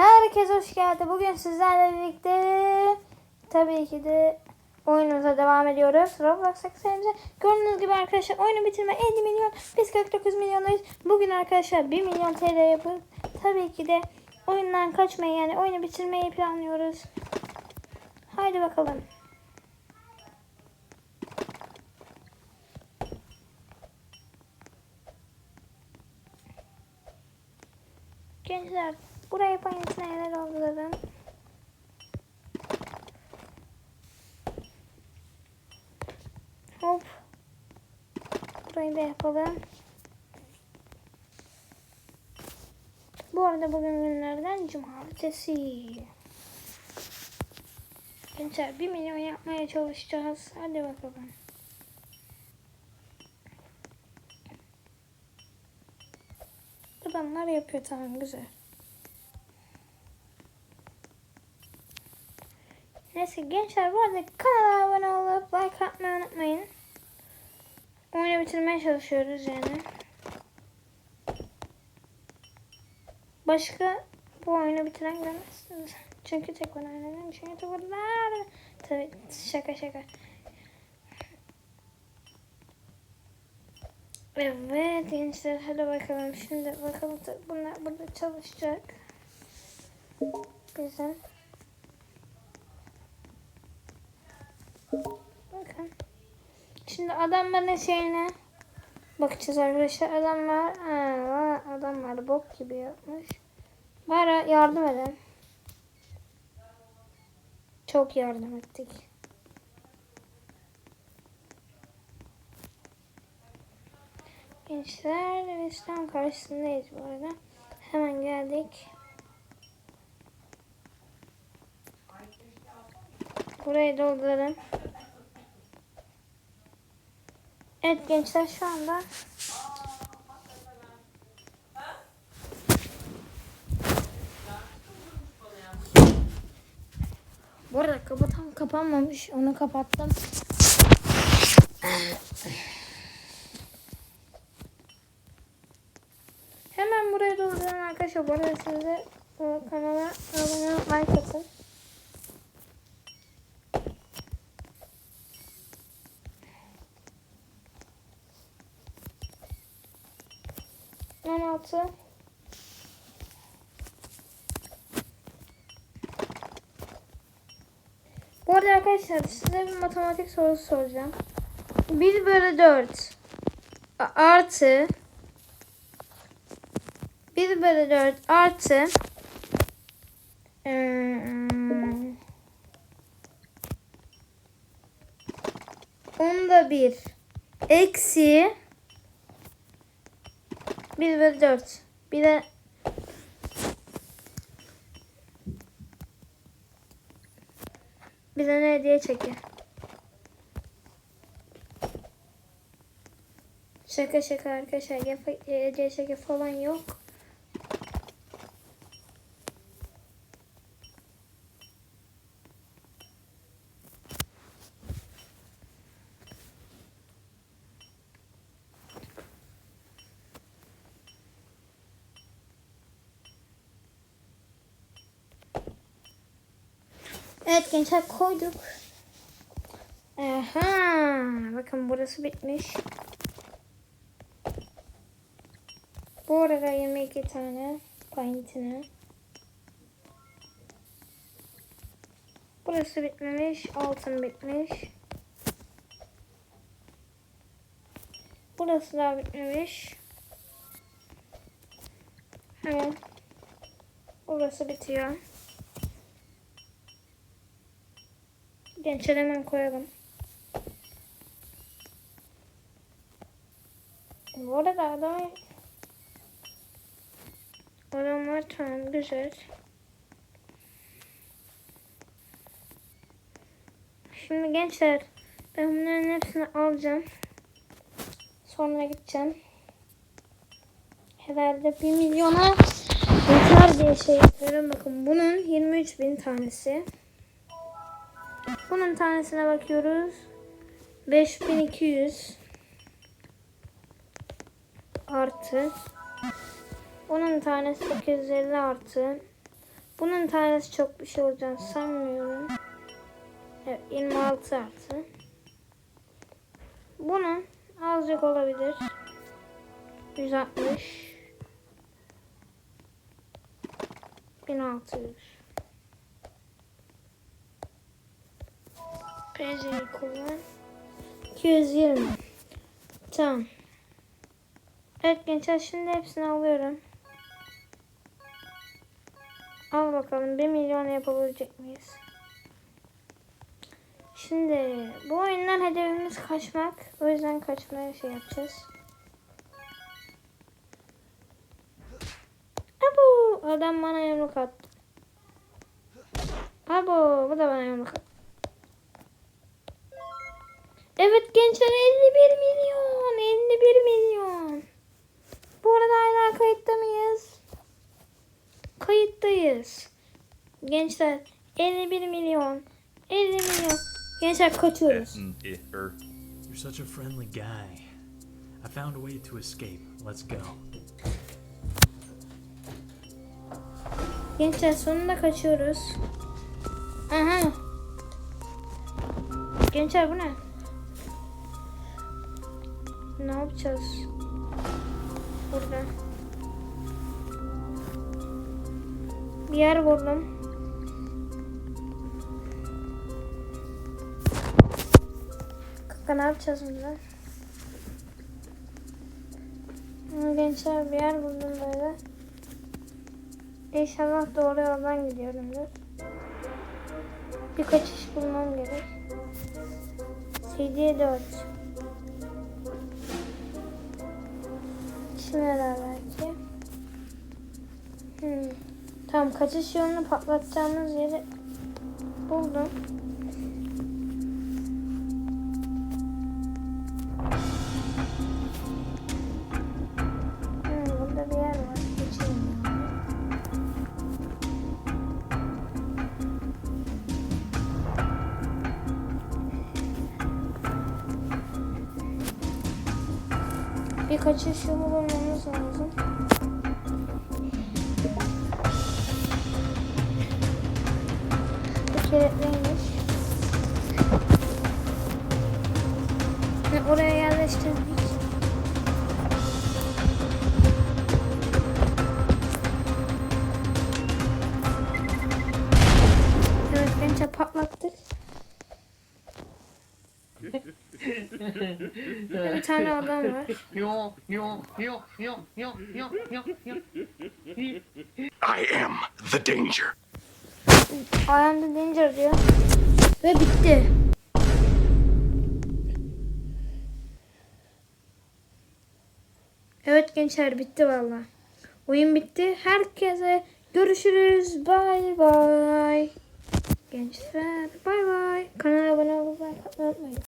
Herkes hoş geldi. Bugün sizlerle birlikte tabii ki de oyunumuza devam ediyoruz. Roblox aksanımıza. Gördüğünüz gibi arkadaşlar oyunu bitirme 50 milyon. Biz 49 milyonlayız. Bugün arkadaşlar 1 milyon TL yapıp tabii ki de oyundan kaçmayı yani oyunu bitirmeyi planlıyoruz. Haydi bakalım. Gençler buraya paylaşın neler dolduralım. Hop. Burayı da yapalım. Bu arada bugün günlerden cumartesi. Gençler 1 milyon yapmaya çalışacağız. Hadi bakalım. Adamlar yapıyor tamam güzel. Neyse gençler bu arada kanala abone olup like atmayı unutmayın. Oyunu bitirmeye çalışıyoruz yani. Başka bu oyunu bitiren görmezsiniz. Çünkü tek ben oynadım. Çünkü YouTuber'lar. Tabii şaka şaka. Evet gençler hadi bakalım şimdi bakalım bunlar burada çalışacak. Güzel. Bakın. Şimdi adamların şeyine bakacağız arkadaşlar. Adamlar ha, adamlar bok gibi yapmış. Bari yardım edin. Çok yardım ettik. Gençler biz tam karşısındayız bu arada. Hemen geldik. Burayı dolduralım. Evet gençler şu anda Bu arada kapı tam kapanmamış. Onu kapattım. Hemen buraya dolduran arkadaşlar. Bu arada siz de bu kanala abone olup like atın. On altı. Bu arada arkadaşlar size bir matematik sorusu soracağım. 1 bölü 4 artı 1 bölü 4 artı hmm, onda 1 eksi 1 bölü 4 bir de bir de ne hediye çeki. Şaka şaka arkadaşlar. Hediye çeki falan yok. Evet gençler koyduk. Aha, bakın burası bitmiş. Bu arada 22 tane pintine. Burası bitmemiş, altın bitmiş. Burası da bitmemiş. Hemen burası bitiyor. Gençler hemen koyalım. Bu arada adam adamlar tamam güzel. Şimdi gençler ben bunların hepsini alacağım. Sonra gideceğim. Herhalde 1 milyona yeter diye şey yapıyorum. Bakın bunun 23 bin tanesi. Bunun tanesine bakıyoruz. 5200 artı. Onun tanesi 850 artı. Bunun tanesi çok bir şey olacağını sanmıyorum. Evet 26 artı. Bunun azıcık olabilir. 160. 1600. PC'yi kullan. 220. Tamam. Evet gençler şimdi hepsini alıyorum. Al bakalım 1 milyon yapabilecek miyiz? Şimdi bu oyundan hedefimiz kaçmak. O yüzden kaçmaya şey yapacağız. Abo adam bana yumruk attı. Abo bu da bana yumruk attı. Evet gençler 51 milyon 51 milyon. Bu arada hala kayıtta mıyız? Kayıttayız. Gençler 51 milyon 50 milyon. Gençler kaçıyoruz. You're such a friendly guy. I found a way to escape. Let's go. Gençler sonunda kaçıyoruz. Aha. Gençler bu ne? Ne yapacağız? Burada. Bir yer buldum. Kaka ne yapacağız burada? Gençler bir yer buldum böyle. İnşallah doğru yoldan gidiyorumdur. Bir kaçış bulmam gerek. CD 4. Şunlar belki. Hmm. Tamam kaçış yolunu patlatacağımız yeri buldum. Hmm, bir kaçış yolu bulmamız bir tane adam var. Yo, yo, yo, yo, yo, yo, yo, yo. I am the danger. I am the danger diyor. Ve bitti. Evet gençler bitti valla. Oyun bitti. Herkese görüşürüz. Bay bay. Gençler bay bay. Kanala abone olmayı unutmayın.